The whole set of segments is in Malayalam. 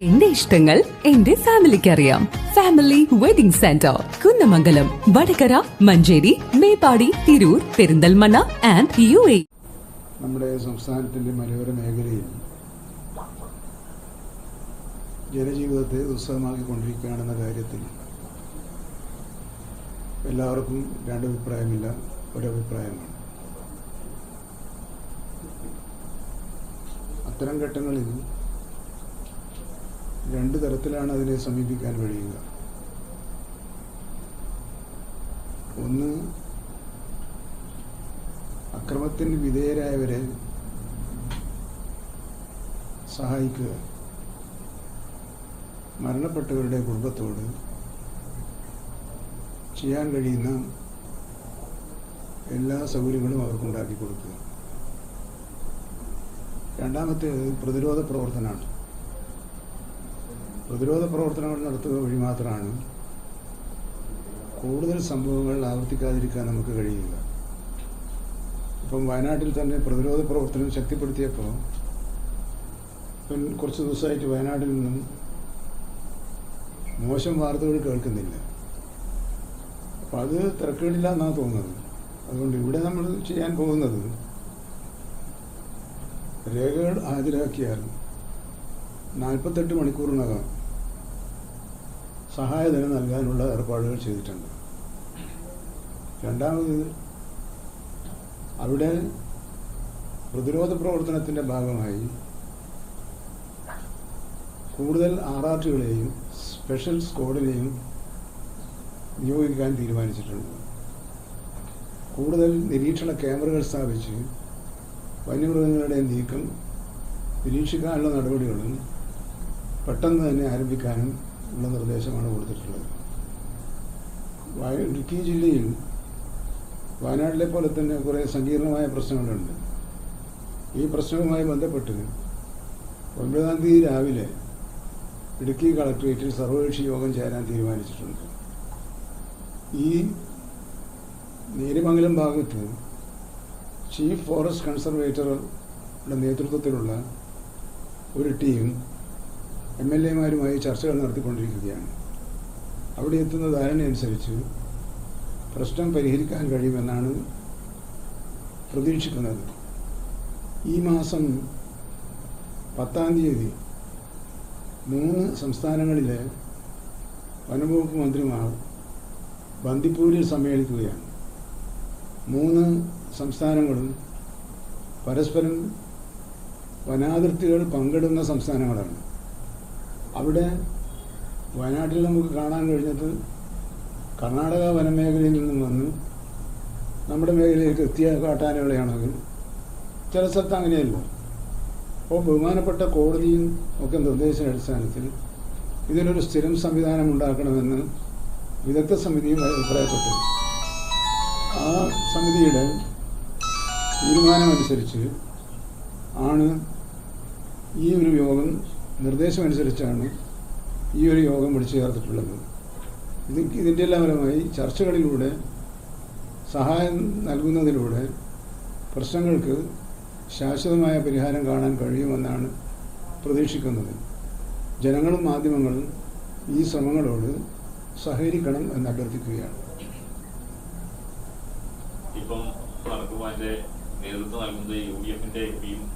എന്റെ ഇഷ്ടങ്ങൾ എന്റെ ഫാമിലിക്ക് അറിയാം family wedding centre Kunnamangalam Vadakara Manjeri Meppadi Tirur Perinthalmanna and U A നമ്മുടെ സംസ്ഥാനത്തിന്റെ മലയോര മേഖലയിൽ ജനജീവിതത്തെ ദുസ്സഹമാക്കിക്കൊണ്ടിരിക്കുകയാണെന്ന കാര്യത്തിൽ എല്ലാവർക്കും രണ്ടഭിപ്രായമില്ല ഒരഭിപ്രായമാണ്. അത്തരം ഘട്ടങ്ങളിൽ രണ്ട് തരത്തിലാണ് അതിനെ സമീപിക്കാൻ കഴിയുക. ഒന്ന് അക്രമത്തിന് വിധേയരായവരെ സഹായിക്കുക. മരണപ്പെട്ടവരുടെ കുടുംബത്തോട് ചെയ്യാൻ കഴിയുന്ന എല്ലാ സൗകര്യങ്ങളും അവർക്കുണ്ടാക്കി കൊടുക്കുക. രണ്ടാമത്തേത് പ്രതിരോധ പ്രവർത്തനമാണ്. പ്രതിരോധ പ്രവർത്തനങ്ങൾ നടത്തുക വഴി മാത്രമാണ് കൂടുതൽ സംഭവങ്ങൾ ആവർത്തിക്കാതിരിക്കാൻ നമുക്ക് കഴിയുക. ഇപ്പം വയനാട്ടിൽ തന്നെ പ്രതിരോധ പ്രവർത്തനം ശക്തിപ്പെടുത്തിയപ്പോൾ ഇപ്പം കുറച്ച് ദിവസമായിട്ട് വയനാട്ടിൽ നിന്നും മോശം വാർത്തകൾ കേൾക്കുന്നില്ല. അപ്പം അത് തിരക്കേടില്ല എന്നാണ് തോന്നുന്നത്. അതുകൊണ്ട് ഇവിടെ നമ്മൾ ചെയ്യാൻ പോകുന്നത് രേഖകൾ ഹാജരാക്കിയാൽ നാൽപ്പത്തെട്ട് മണിക്കൂറിനകം സഹായധനം നൽകാനുള്ള ഏർപ്പാടുകൾ ചെയ്തിട്ടുണ്ട്. രണ്ടാമത് അവിടെ പ്രതിരോധ പ്രവർത്തനത്തിന്റെ ഭാഗമായി കൂടുതൽ ആർ സ്പെഷ്യൽ സ്ക്വാഡിനെയും നിയോഗിക്കാൻ തീരുമാനിച്ചിട്ടുണ്ട്. കൂടുതൽ നിരീക്ഷണ ക്യാമറകൾ സ്ഥാപിച്ച് വന്യമൃഗങ്ങളുടെ നീക്കം നിരീക്ഷിക്കാനുള്ള നടപടികളും പെട്ടെന്ന് തന്നെ ആരംഭിക്കാനും ഉള്ള നിർദ്ദേശമാണ് കൊടുത്തിട്ടുള്ളത്. ഇടുക്കി ജില്ലയിൽ വയനാട്ടിലെ പോലെ തന്നെ കുറേ സങ്കീർണമായ പ്രശ്നങ്ങളുണ്ട്. ഈ പ്രശ്നവുമായി ബന്ധപ്പെട്ട് ഒൻപതാം തീയതി രാവിലെ ഇടുക്കി കളക്ട്രേറ്റിൽ സർവകക്ഷി യോഗം ചേരാൻ തീരുമാനിച്ചിട്ടുണ്ട്. ഈ നേരിമംഗലം ഭാഗത്ത് ചീഫ് ഫോറസ്റ്റ് കൺസർവേറ്ററുടെ നേതൃത്വത്തിലുള്ള ഒരു ടീം എം എൽ എമാരുമായി ചർച്ചകൾ നടത്തിക്കൊണ്ടിരിക്കുകയാണ്. അവിടെ എത്തുന്ന ധാരണയനുസരിച്ച് പ്രശ്നം പരിഹരിക്കാൻ കഴിയുമെന്നാണ് പ്രതീക്ഷിക്കുന്നത്. ഈ മാസം പത്താം തീയതി മൂന്ന് സംസ്ഥാനങ്ങളിലെ വനംവകുപ്പ് മന്ത്രിമാർ ബന്ദിപ്പൂരിൽ സമ്മേളിക്കുകയാണ്. മൂന്ന് സംസ്ഥാനങ്ങളും പരസ്പരം വനാതിർത്തികൾ പങ്കിടുന്ന സംസ്ഥാനങ്ങളാണ്. അവിടെ വയനാട്ടിൽ നമുക്ക് കാണാൻ കഴിഞ്ഞത് കർണാടക വനമേഖലയിൽ നിന്നും വന്ന് നമ്മുടെ മേഖലയിലേക്ക് എത്തിയ കാട്ടാനകളെയാണെങ്കിൽ ചില സ്ഥലത്ത് അങ്ങനെയല്ല. അപ്പോൾ ബഹുമാനപ്പെട്ട കോടതിയും ഒക്കെ നിർദ്ദേശ അടിസ്ഥാനത്തിൽ ഇതിനൊരു സ്ഥിരം സംവിധാനം ഉണ്ടാക്കണമെന്ന് വിദഗ്ധ സമിതിയും അഭിപ്രായപ്പെട്ടു. ആ സമിതിയുടെ തീരുമാനമനുസരിച്ച് ആണ് ഈ ഒരു യോഗം നിർദ്ദേശമനുസരിച്ചാണ് ഈ ഒരു യോഗം വിളിച്ചു ചേർത്തിട്ടുള്ളത്. ഇത് ഇതിന്റെ എല്ലാം പരമായി ചർച്ചകളിലൂടെ സഹായം നൽകുന്നതിലൂടെ പ്രശ്നങ്ങൾക്ക് ശാശ്വതമായ പരിഹാരം കാണാൻ കഴിയുമെന്നാണ് പ്രതീക്ഷിക്കുന്നത്. ജനങ്ങളും മാധ്യമങ്ങളും ഈ ശ്രമങ്ങളോട് സഹകരിക്കണം എന്ന് അഭ്യർത്ഥിക്കുകയാണ്. ഇപ്പം നേതൃത്വം നൽകുന്നത് യു ഡി എഫിന്റെ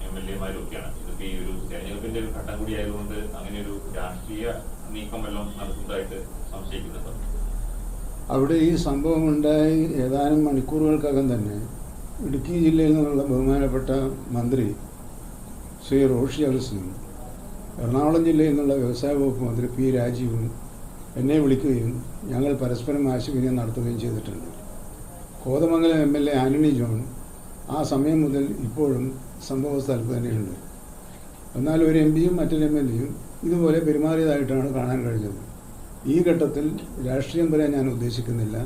എം എൽ എമാരും ഒക്കെയാണ്. ഇതൊക്കെ ഈ ഒരു തെരഞ്ഞെടുപ്പിന്റെ ഒരു ഘട്ടം കൂടി ആയതുകൊണ്ട് അങ്ങനെ ഒരു രാഷ്ട്രീയ നീക്കം വല്ലതും നടത്തുന്നതായിട്ട് സംശയിക്കുന്നുണ്ട് അവിടെ ഈ സംഭവം ഉണ്ടായി ഏതാനും മണിക്കൂറുകൾക്കകം തന്നെ ഇടുക്കി ജില്ലയിൽ നിന്നുള്ള ബഹുമാനപ്പെട്ട മന്ത്രി ശ്രീ റോഷി അലസിനും എറണാകുളം ജില്ലയിൽ നിന്നുള്ള വ്യവസായ വകുപ്പ് മന്ത്രി പി രാജീവും എന്നെ വിളിക്കുകയും ഞങ്ങൾ പരസ്പരം ആശയവിനിമയം നടത്തുകയും ചെയ്തിട്ടുണ്ട്. Kothamangalam M L A Antony John ആ സമയം മുതൽ ഇപ്പോഴും സംഭവ സ്ഥലത്ത് തന്നെയുണ്ട്. എന്നാൽ ഒരു എം പിയും മറ്റൊരു എം എൽ എയും ഇതുപോലെ പെരുമാറിയതായിട്ടാണ് കാണാൻ കഴിഞ്ഞത്. ഈ ഘട്ടത്തിൽ രാഷ്ട്രീയം വരെ ഞാൻ ഉദ്ദേശിക്കുന്നില്ല.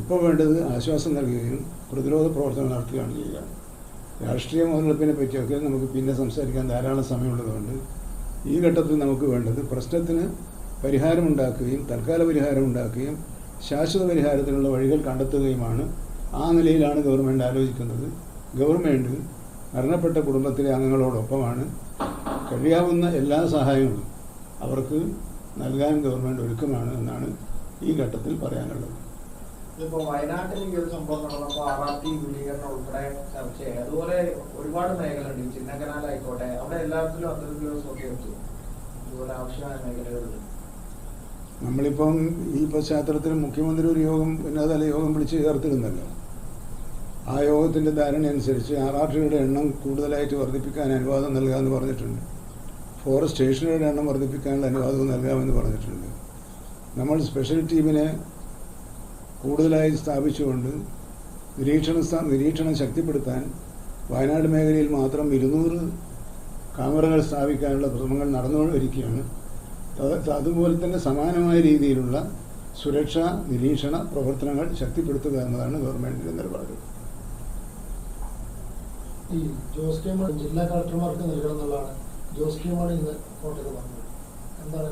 ഇപ്പോൾ വേണ്ടത് ആശ്വാസം നൽകുകയും പ്രതിരോധ പ്രവർത്തനം നടത്തുകയാണ് ചെയ്യുക രാഷ്ട്രീയ മുതലെടുപ്പിനെ പറ്റിയൊക്കെ നമുക്ക് പിന്നെ സംസാരിക്കാൻ ധാരാളം സമയമുള്ളതുകൊണ്ട് ഈ ഘട്ടത്തിൽ നമുക്ക് വേണ്ടത് പ്രശ്നത്തിന് പരിഹാരമുണ്ടാക്കുകയും തൽക്കാല പരിഹാരമുണ്ടാക്കുകയും ശാശ്വത പരിഹാരത്തിനുള്ള വഴികൾ കണ്ടെത്തുകയുമാണ്. ആ നിലയിലാണ് ഗവൺമെന്റ് ആലോചിക്കുന്നത്. ഗവൺമെന്റ് മരണപ്പെട്ട കുടുംബത്തിലെ അംഗങ്ങളോടൊപ്പമാണ്. കഴിയാവുന്ന എല്ലാ സഹായങ്ങളും അവർക്ക് നൽകാൻ ഗവൺമെന്റ് ഒരുക്കമാണ് എന്നാണ് ഈ ഘട്ടത്തിൽ പറയാനുള്ളത്. വയനാട്ടിൽ ഈ ഒരു സംഭവം നടന്നപ്പോൾ ആർ ആർ ടി വിപുലീകരണം ഉൾപ്പെടെ ചർച്ചയായി അതുപോലെ ഒരുപാട് മേഖലയുണ്ട് ഈ ചിന്നക്കനാലായിക്കോട്ടെ അവിടെ എല്ലാത്തിലും അത്തരത്തിലുള്ള നോക്കി വെച്ചു ഇതുപോലെ ആവശ്യമായ മേഖലകളുണ്ട്. നമ്മളിപ്പം ഈ പശ്ചാത്തലത്തിൽ മുഖ്യമന്ത്രി ഒരു യോഗം ഉന്നതതല യോഗം വിളിച്ച് ചേർത്തിരുന്നല്ലോ. ആ യോഗത്തിന്റെ ധാരണ അനുസരിച്ച് ആർ ആർ ടിയുടെ എണ്ണം കൂടുതലായിട്ട് വർദ്ധിപ്പിക്കാൻ അനുവാദം നൽകാമെന്ന് പറഞ്ഞിട്ടുണ്ട്. ഫോറസ്റ്റ് സ്റ്റേഷനുകളുടെ എണ്ണം വർദ്ധിപ്പിക്കാനുള്ള അനുവാദവും നൽകാമെന്ന് പറഞ്ഞിട്ടുണ്ട്. നമ്മൾ സ്പെഷ്യൽ ടീമിനെ കൂടുതലായി സ്ഥാപിച്ചുകൊണ്ട് നിരീക്ഷണ നിരീക്ഷണം ശക്തിപ്പെടുത്താൻ വയനാട് മേഖലയിൽ മാത്രം ഇരുന്നൂറ് ക്യാമറകൾ സ്ഥാപിക്കാനുള്ള ശ്രമങ്ങൾ നടന്നുകൊണ്ടിരിക്കുകയാണ്. അതുപോലെ തന്നെ സമാനമായ രീതിയിലുള്ള സുരക്ഷാ നിരീക്ഷണ പ്രവർത്തനങ്ങൾ ശക്തിപ്പെടുത്തുക എന്നതാണ് ഗവൺമെന്റിന്റെ നിലപാട്. ഈ ജോസ് ജില്ലാ കളക്ടർമാർക്ക് നൽകണം എന്നുള്ളതാണ് ജോസ് കെ മാണി ഇന്ന് കോട്ടയത്ത് പറഞ്ഞത് എന്താണ്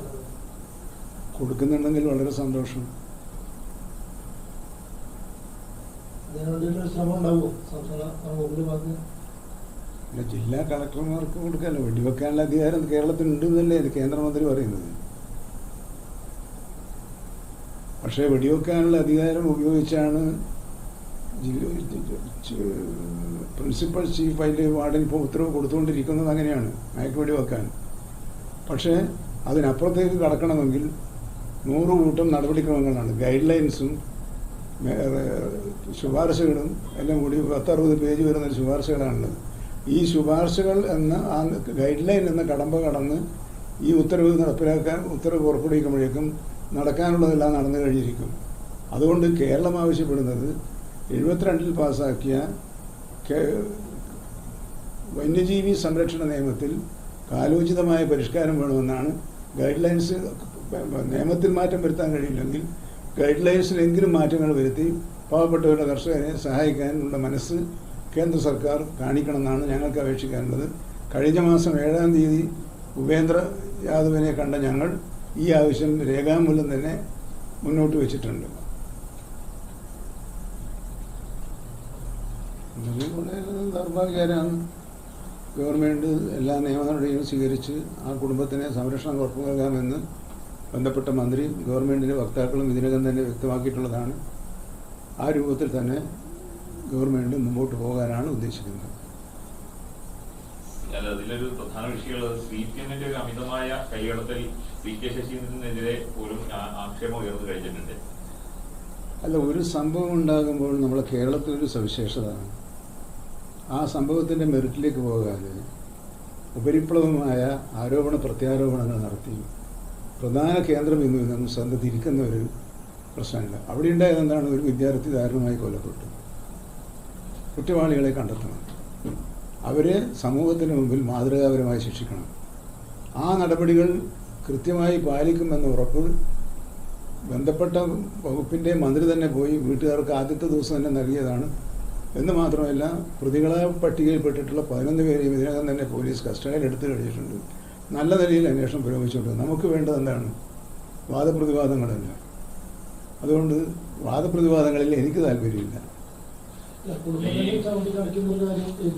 കൊടുക്കുന്നുണ്ടെങ്കിൽ വളരെ സന്തോഷം. ജില്ലാ കളക്ടർമാർക്ക് കൊടുക്കാനല്ലോ വെടിവെക്കാനുള്ള അധികാരം കേരളത്തിനുണ്ട് എന്നല്ലേ ഇത് കേന്ദ്രമന്ത്രി പറയുന്നത്. പക്ഷേ വെടിവെക്കാനുള്ള അധികാരം ഉപയോഗിച്ചാണ് പ്രിൻസിപ്പൽ ചീഫ് അതിന്റെ വാർഡിന് ഇപ്പോൾ ഉത്തരവ് കൊടുത്തുകൊണ്ടിരിക്കുന്നത് അങ്ങനെയാണ്. മയക്കുവെടി വെക്കാൻ. പക്ഷേ അതിനപ്പുറത്തേക്ക് കടക്കണമെങ്കിൽ നൂറ് കൂട്ടം നടപടിക്രമങ്ങളാണ്. ഗൈഡ് ലൈൻസും ശുപാർശകളും എല്ലാം കൂടി പത്തറുപത് പേജ് വരുന്ന ശുപാർശകളാണുള്ളത്. ഈ ശുപാർശകൾ എന്ന ആ ഗൈഡ് ലൈൻ എന്ന കടമ്പ കടന്ന് ഈ ഉത്തരവ് നടപ്പിലാക്കാൻ ഉത്തരവ് പുറപ്പെടുവിക്കുമ്പോഴേക്കും നടക്കാനുള്ളതെല്ലാം നടന്നു കഴിഞ്ഞിരിക്കും. അതുകൊണ്ട് കേരളം ആവശ്യപ്പെടുന്നത് എഴുപത്തിരണ്ടിൽ പാസാക്കിയ വന്യജീവി സംരക്ഷണ നിയമത്തിൽ കാലോചിതമായ പരിഷ്കാരം വേണമെന്നാണ് ഗൈഡ് ലൈൻസ് നിയമത്തിൽ മാറ്റം വരുത്താൻ കഴിയില്ലെങ്കിൽ ഗൈഡ് ലൈൻസിലെങ്കിലും മാറ്റങ്ങൾ വരുത്തി പാവപ്പെട്ടവരുടെ കർഷകരെ സഹായിക്കാനുള്ള മനസ്സ് കേന്ദ്ര സർക്കാർ കാണിക്കണമെന്നാണ് ഞങ്ങൾക്ക് അപേക്ഷിക്കാനുള്ളത്. കഴിഞ്ഞ മാസം ഏഴാം തീയതി ഉപേന്ദ്ര യാദവിനെ കണ്ട ഞങ്ങൾ ഈ ആവശ്യം രേഖാമൂലം തന്നെ മുന്നോട്ട് വെച്ചിട്ടുണ്ട്. ഇത് വളരെ ദൗർഭാഗ്യകരമാണ് ഗവൺമെന്റ് എല്ലാ നിയമ നടപടികളും സ്വീകരിച്ച് ആ കുടുംബത്തിന് സംരക്ഷണം ഉറപ്പു നൽകാമെന്ന് ബന്ധപ്പെട്ട മന്ത്രി ഗവൺമെന്റിന്റെ വക്താക്കളും ഇതിനകം തന്നെ വ്യക്തമാക്കിയിട്ടുള്ളതാണ്. ആ രൂപത്തിൽ തന്നെ ഗവൺമെന്റ് മുമ്പോട്ട് പോകാനാണ് ഉദ്ദേശിക്കുന്നത്. അല്ല അതിലൊരു പ്രധാന വിഷയമുള്ളത് സി പി എമ്മിന്റെ ഒരു അമിതമായ കൈകടത്തൽ പി കെ ശശീന്ദ്രനെതിരെ പോലും ആക്ഷേപം ഉയർന്നു കഴിഞ്ഞിട്ടുണ്ട്. അല്ല ഒരു സംഭവം ഉണ്ടാകുമ്പോൾ നമ്മളെ കേരളത്തിലൊരു സവിശേഷത. ആ സംഭവത്തിന്റെ മെറിറ്റിലേക്ക് പോകാതെ ഉപരിപ്ലവമായ ആരോപണ പ്രത്യാരോപണങ്ങൾ നടത്തി പ്രധാന കേന്ദ്രം നിന്നും ശ്രദ്ധ തിരിക്കുന്ന ഒരു പ്രശ്നമില്ല. അവിടെ ഉണ്ടായത് എന്താണ്? ഒരു വിദ്യാർത്ഥി ദാരുണമായി കൊല്ലപ്പെട്ടു. കുറ്റവാളികളെ കണ്ടെത്തണം. അവരെ സമൂഹത്തിന് മുമ്പിൽ മാതൃകാപരമായി ശിക്ഷിക്കണം. ആ നടപടികൾ കൃത്യമായി പാലിക്കുമെന്ന ഉറപ്പ് ബന്ധപ്പെട്ട വകുപ്പിന്റെ മന്ത്രി തന്നെ പോയി വീട്ടുകാർക്ക് ആദ്യത്തെ ദിവസം തന്നെ നൽകിയതാണ് എന്ന് മാത്രമല്ല പ്രതികളെ പട്ടികയിൽപ്പെട്ടിട്ടുള്ള പതിനൊന്ന് പേരെയും ഇതിനകം തന്നെ പോലീസ് കസ്റ്റഡിയിൽ എടുത്തു കഴിഞ്ഞിട്ടുണ്ട്. നല്ല നിലയിൽ അന്വേഷണം പുരോഗമിച്ചുകൊണ്ട് നമുക്ക് വേണ്ടത് എന്താണ്? വാദപ്രതിവാദങ്ങളല്ല അതുകൊണ്ട് വാദപ്രതിവാദങ്ങളിൽ എനിക്ക് താല്പര്യമില്ല.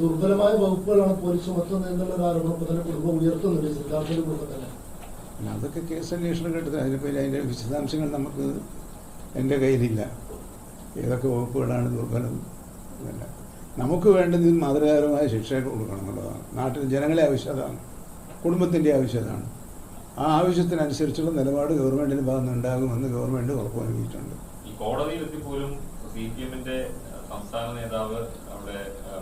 ദുർബലമായ വകുപ്പുകളാണ് പോലീസ് ചുമത്തുന്നത് എന്നുള്ള ആരോപണം ഇപ്പൊ തന്നെ കുടുംബം ഉയർത്തുന്നുണ്ട്. സിദ്ധാർത്ഥന്റെ കുടുംബം തന്നെ. പിന്നെ അതൊക്കെ കേസ് അന്വേഷണം കേട്ടത് അതിനിപ്പോൾ അതിന്റെ വിശദാംശങ്ങൾ നമുക്ക് എന്റെ കയ്യിലില്ല. ഏതൊക്കെ വകുപ്പുകളാണ് ദുർബലം? എന്നല്ല നമുക്ക് വേണ്ടത് മാതൃകാപരമായ ശിക്ഷ കൊടുക്കണം എന്നുള്ളതാണ്. നാട്ടിൽ ജനങ്ങളെ ആവശ്യം അതാണ് കുടുംബത്തിന്റെ ആവശ്യം അതാണ് ആ ആവശ്യത്തിനനുസരിച്ചുള്ള നിലപാട് ഗവൺമെന്റിന്റെ ഭാഗത്ത് ഉണ്ടാകുമെന്ന് ഗവൺമെന്റ് ഉറപ്പ് നൽകിയിട്ടുണ്ട് കോടതിയിലെത്തി പോലും സി പി എമ്മിന്റെ സംസ്ഥാന നേതാവ് അവിടെ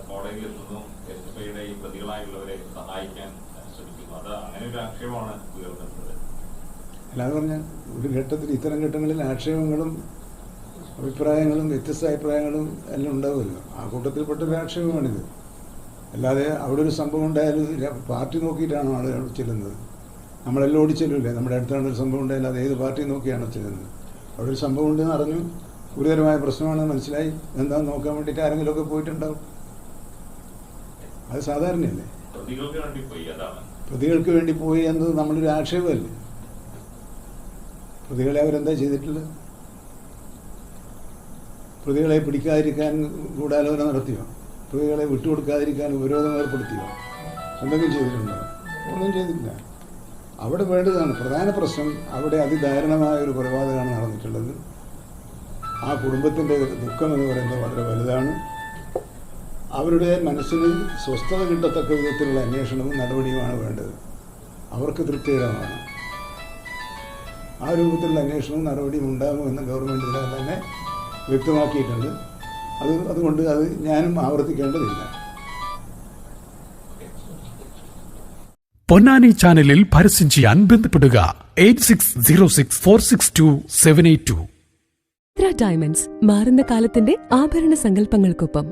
കോടതിയിൽ എത്തുന്നതും എസ് എഫ് ഐയുടെ ഈ പ്രതികളായുള്ളവരെ സഹായിക്കാൻ ശ്രമിക്കുന്നു. അത് അങ്ങനെ ഒരു ആക്ഷേപമാണ് ഉയർന്നിട്ടുള്ളത് അല്ലാതെ പറഞ്ഞാൽ ഒരു ഘട്ടത്തിൽ ഇത്തരം ഘട്ടങ്ങളിൽ ആക്ഷേപങ്ങളും അഭിപ്രായങ്ങളും വ്യത്യസ്ത അഭിപ്രായങ്ങളും എല്ലാം ഉണ്ടാവുമല്ലോ. ആ കൂട്ടത്തിൽപ്പെട്ട ആക്ഷേപമാണിത് അല്ലാതെ അവിടെ ഒരു സംഭവം ഉണ്ടായാലും പാർട്ടി നോക്കിയിട്ടാണ് ആളുകൾ ചെല്ലുന്നത്. നമ്മളെല്ലാം ഓടി ചെല്ലില്ലേ നമ്മുടെ അടുത്താണ് ഒരു സംഭവം ഉണ്ടായാലും അത് ഏത് പാർട്ടി നോക്കിയാണ് ചെല്ലുന്നത്? അവിടെ ഒരു സംഭവം ഉണ്ടെന്ന് അറിഞ്ഞു. ഗുരുതരമായ പ്രശ്നമാണെന്ന് മനസ്സിലായി. എന്താണെന്ന് നോക്കാൻ വേണ്ടിയിട്ട് ആരെങ്കിലുമൊക്കെ പോയിട്ടുണ്ടാവും? അത് സാധാരണയല്ലേ? പ്രതികൾക്ക് വേണ്ടി പോയി എന്നത് നമ്മളൊരു ആക്ഷേപമല്ലേ? പ്രതികളെ അവരെന്താ ചെയ്തിട്ടുള്ളത്? പ്രതികളെ പിടിക്കാതിരിക്കാൻ ഗൂഢാലോചന നടത്തിയോ? പ്രതികളെ വിട്ടുകൊടുക്കാതിരിക്കാൻ ഉപരോധം ഏർപ്പെടുത്തിയോ? എന്തെങ്കിലും ചെയ്തിട്ടുണ്ടോ? ഒന്നും ചെയ്തില്ല അവിടെ വേണ്ടതാണ്. പ്രധാന പ്രശ്നം അവിടെ അതിദാരുണമായ ഒരു കൊലപാതകമാണ് നടന്നിട്ടുള്ളത്. ആ കുടുംബത്തിന്റെ ദുഃഖം എന്ന് പറയുന്നത് വളരെ വലുതാണ്. അവരുടെ മനസ്സിന് സ്വസ്ഥത കിട്ടത്തക്ക വിധത്തിലുള്ള അന്വേഷണവും നടപടിയുമാണ് വേണ്ടത്. അവർക്ക് തൃപ്തികരമാണ്. ആ രൂപത്തിലുള്ള അന്വേഷണവും നടപടിയും ഉണ്ടാകുമെന്ന് ഗവൺമെന്റ് തന്നെ വ്യക്തമാക്കിയിട്ടുണ്ട്. അത് അതുകൊണ്ട് അത് ഞാനും ആവർത്തിക്കേണ്ടതില്ല. പൊന്നാനി ചാനലിൽ പരസ്യം ചെയ്യാൻ ബന്ധപ്പെടുക. Eight six zero six four six two seven eight two. Diamonds മാറുന്ന കാലത്തിന്റെ ആഭരണ സങ്കല്പങ്ങൾക്കൊപ്പം